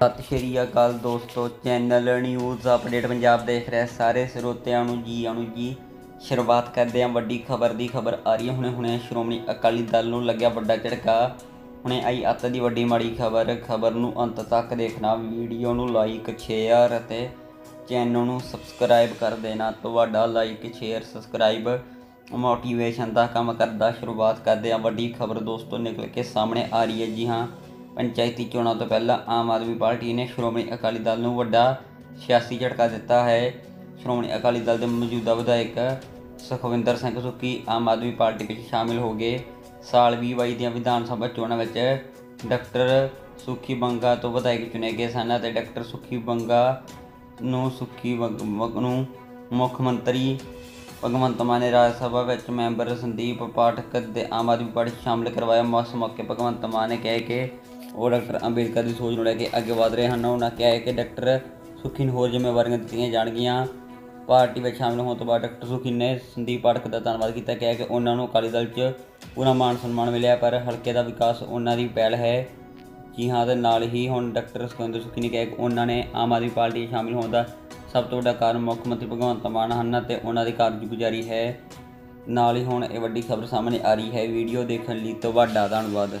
ਸਤਿ ਸ਼੍ਰੀ ਅਕਾਲ ਦੋਸਤੋ, channel news update Punjab ਦੇਖ ਰਹੇ ਸਾਰੇ ਸਰੋਤਿਆਂ ਨੂੰ ਜੀ ਆਣੂ ਜੀ। ਸ਼ੁਰੂਆਤ ਕਰਦੇ ਹਾਂ ਵੱਡੀ ਖਬਰ ਦੀ। ਖਬਰ ਆ ਰਹੀ ਹੈ, ਹੁਣੇ ਹੁਣੇ ਸ਼੍ਰੋਮਣੀ ਅਕਾਲੀ ਦਲ ਨੂੰ ਲੱਗਿਆ ਵੱਡਾ ਝਟਕਾ। ਹੁਣੇ ਆਈ ਅੱਤ ਦੀ ਵੱਡੀ ਮਾੜੀ ਖਬਰ। ਖਬਰ ਨੂੰ ਅੰਤ ਤੱਕ ਦੇਖਣਾ ਵੀਡੀਓ ਨੂੰ ਲਾਈਕ ਸ਼ੇਅਰ ਅਤੇ ਚੈਨਲ ਨੂੰ ਸਬਸਕ੍ਰਾਈਬ ਕਰ ਦੇਣਾ। ਤੁਹਾਡਾ ਲਾਈਕ ਸ਼ੇਅਰ ਸਬਸਕ੍ਰਾਈਬ ਮੋਟੀਵੇਸ਼ਨ ਦਾ ਕੰਮ ਕਰਦਾ। ਸ਼ੁਰੂਆਤ ਕਰਦੇ ਹਾਂ ਵੱਡੀ ਖਬਰ ਦੋਸਤੋ, ਨਿਕਲ ਕੇ ਸਾਹਮਣੇ ਆ ਰਹੀ ਹੈ ਜੀ ਹਾਂ। ਪੰਚਾਇਤੀ ਚੋਣਾਂ ਤੋਂ ਪਹਿਲਾਂ ਆਮ ਆਦਮੀ ਪਾਰਟੀ ਨੇ ਸ਼੍ਰੋਮਣੀ ਅਕਾਲੀ ਦਲ ਨੂੰ ਵੱਡਾ ਸਿਆਸੀ ਝਟਕਾ ਦਿੱਤਾ ਹੈ। ਸ਼੍ਰੋਮਣੀ ਅਕਾਲੀ ਦਲ ਦੇ ਮੌਜੂਦਾ ਵਿਧਾਇਕ ਸੁਖਵਿੰਦਰ ਸਿੰਘ ਸੁੱਖੀ ਆਮ ਆਦਮੀ ਪਾਰਟੀ ਵਿੱਚ ਸ਼ਾਮਿਲ ਹੋ ਗਏ। ਸਾਲ 2022 ਦੀਆਂ ਵਿਧਾਨ ਸਭਾ ਚੋਣਾਂ ਵਿੱਚ ਡਾਕਟਰ ਸੁੱਖੀ ਬੰਗਾ ਤੋਂ ਵਿਧਾਇਕ ਚੁਣੇ ਗਏ ਸਨ ਅਤੇ ਡਾਕਟਰ ਸੁੱਖੀ ਬੰਗਾ ਨੂੰ ਸੁੱਖੀ ਨੂੰ ਮੁੱਖ ਮੰਤਰੀ ਭਗਵੰਤ ਮਾਨ ਨੇ ਰਾਜ ਸਭਾ ਵਿੱਚ ਮੈਂਬਰ ਸੰਦੀਪ ਪਾਠਕ ਦੇ ਆਮ ਆਦਮੀ ਪਾਰਟੀ 'ਚ ਸ਼ਾਮਲ ਕਰਵਾਇਆ। ਮੌਸ, ਮੌਕੇ ਭਗਵੰਤ ਮਾਨ ਨੇ ਕਿਹਾ ਕਿ ਉਹ ਡਾਕਟਰ ਅੰਬੇਦਕਰ ਦੀ ਸੋਚ ਨੂੰ ਲੈ ਕੇ ਅੱਗੇ ਵਧ ਰਹੇ ਹਨ। ਉਹਨਾਂ ਕਿਹਾ ਹੈ ਕਿ ਡਾਕਟਰ ਸੁਖੀ ਨੂੰ ਹੋਰ ਜ਼ਿੰਮੇਵਾਰੀਆਂ ਦਿੱਤੀਆਂ ਜਾਣਗੀਆਂ। ਪਾਰਟੀ ਵਿੱਚ ਸ਼ਾਮਲ ਹੋਣ ਤੋਂ ਬਾਅਦ ਡਾਕਟਰ ਸੁਖੀ ਨੇ ਸੰਦੀਪ ਪਾਠਕ ਦਾ ਧੰਨਵਾਦ ਕੀਤਾ। ਕਿਹਾ ਕਿ ਉਹਨਾਂ ਨੂੰ ਅਕਾਲੀ ਦਲ 'ਚ ਪੂਰਾ ਮਾਣ ਸਨਮਾਨ ਮਿਲਿਆ, ਪਰ ਹਲਕੇ ਦਾ ਵਿਕਾਸ ਉਹਨਾਂ ਦੀ ਪਹਿਲ ਹੈ। ਜੀ ਹਾਂ ਤੇ ਨਾਲ ਹੀ ਹੁਣ ਡਾਕਟਰ ਸੁਖਿੰਦਰ ਸੁਖੀ ਨੇ ਕਿਹਾ ਕਿ ਉਹਨਾਂ ਨੇ ਆਮ ਆਦਮੀ ਪਾਰਟੀ 'ਚ ਸ਼ਾਮਿਲ ਹੋਣ ਦਾ ਸਭ ਤੋਂ ਵੱਡਾ ਕਾਰਨ ਮੁੱਖ ਮੰਤਰੀ ਭਗਵੰਤ ਮਾਨ ਹਨ ਤੇ ਉਹਨਾਂ ਦੀ ਕਾਰਜਗੁਜ਼ਾਰੀ ਹੈ। ਨਾਲ ਹੀ ਹੁਣ ਇਹ ਵੱਡੀ ਖਬਰ ਸਾਹਮਣੇ ਆ ਰਹੀ ਹੈ। ਵੀਡੀਓ ਦੇਖਣ ਲਈ ਤੁਹਾਡਾ ਧੰਨਵਾਦ।